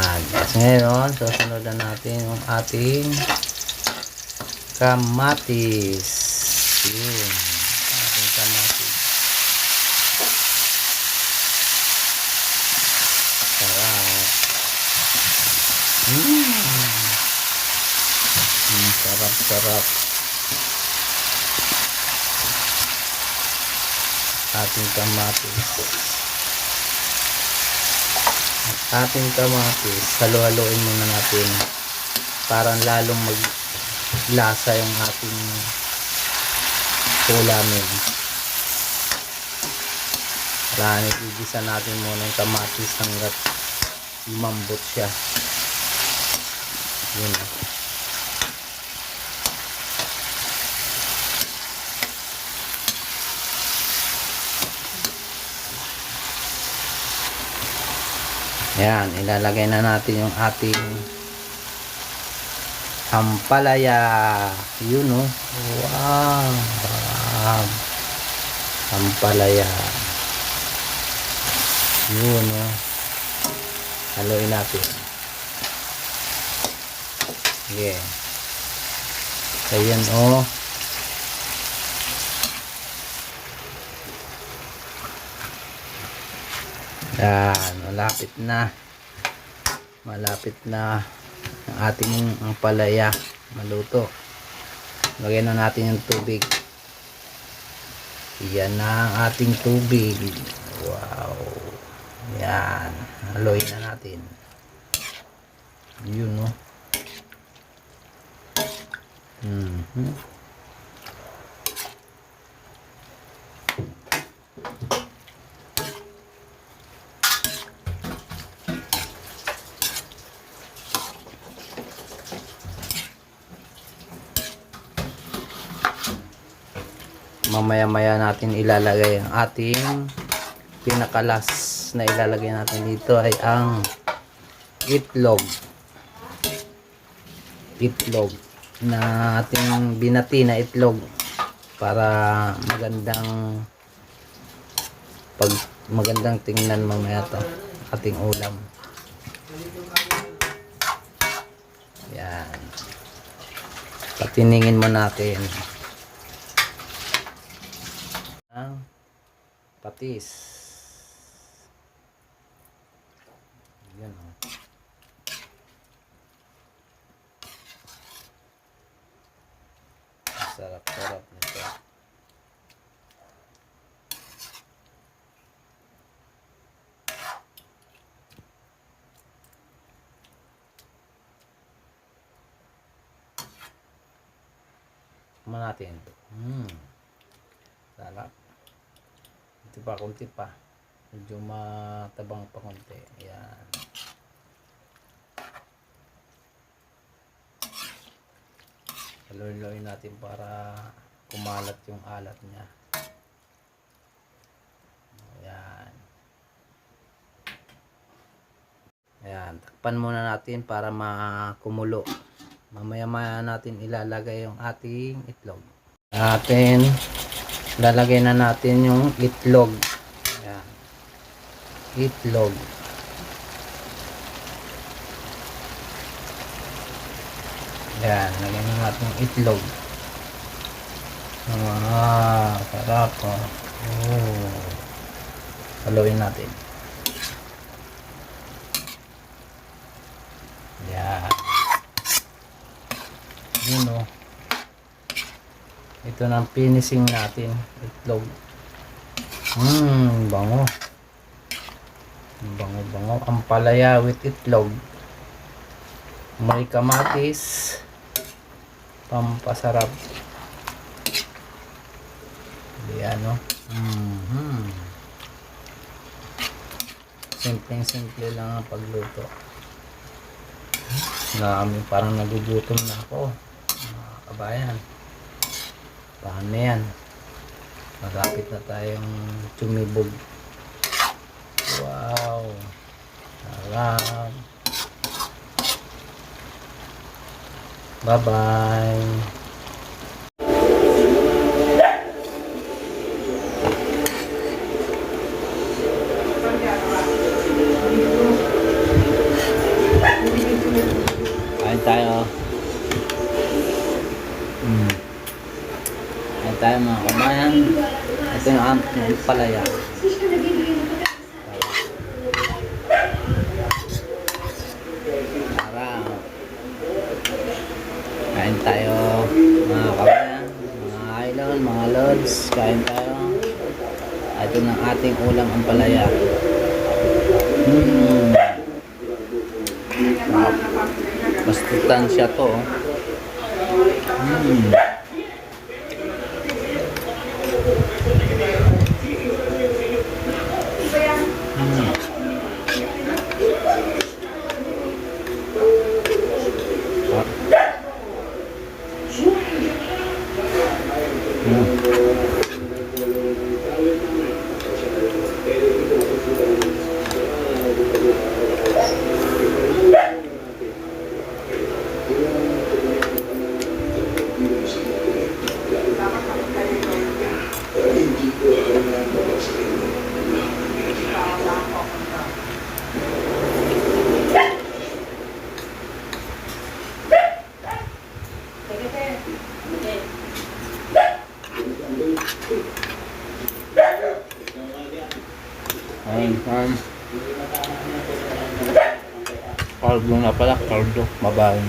Tapos ngayon, susunod na natin yung ating kamatis. Yun. Ating kamatis. Sarap. Mm. Mm, sarap, sarap. Ating kamatis. Ating kamatis, halo-haloin muna natin para lalong maglasa yung ating ulamin. Kailangan igisa natin muna yung kamatis hanggat lumambot siya. Yun. Yan, ilalagay na natin yung ating ampalaya. Yun oh. Wow. wow. Ampalaya. Yun oh. Haluin natin. Sige. Ayan oh. Yan, malapit na. Malapit na ang ating ang palaya maluto. Lagyan na natin yung tubig. Yan na ang ating tubig. Wow. Yan. Haluin na natin. Yun, no? Mhm. mamaya-maya natin ilalagay ang ating pinakalas na ilalagay natin dito ay ang itlog. Itlog na ating binati na itlog para magandang pag magandang tingnan mamaya to ating ulam. Yan. Patiningin mo natin patis. Yan o. Sarap-sarap nito. Tikman natin. Hmm. Sarap. Ito pa, konti pa. Medyo matabang pa konti. Ayan. Haluin natin para kumalat yung alat niya. Ayan. Ayan. Takpan muna natin para makumulo. Mamaya-maya natin ilalagay yung ating itlog. Natin lalagay na natin yung itlog Ayan. itlog yan lagyan na natin yung itlog ah sarap oh. oh. haluin natin yan yun oh ito na ang finishing natin. Itlog. Hmm bango. Bango bango. Ang palaya with itlog. May kamatis. Pampasarap. Yan no? Mm -hmm. simpleng simple lang ang pagluto. Na parang nagugutom na ako. Mga kabayan paano yan. Malapit na tayong tumibog. Wow. Sarap bye bye tayo mga kabayan. Ito yung amping palaya. Tara. Kain tayo mga kabayan, mga idol, mga lods. Kain tayo. Ito ng ating ulam ang palaya. Hmm. Mas siya to. oh. Hmm. Ayun, um, Caldo na pala, caldo. Mabahay.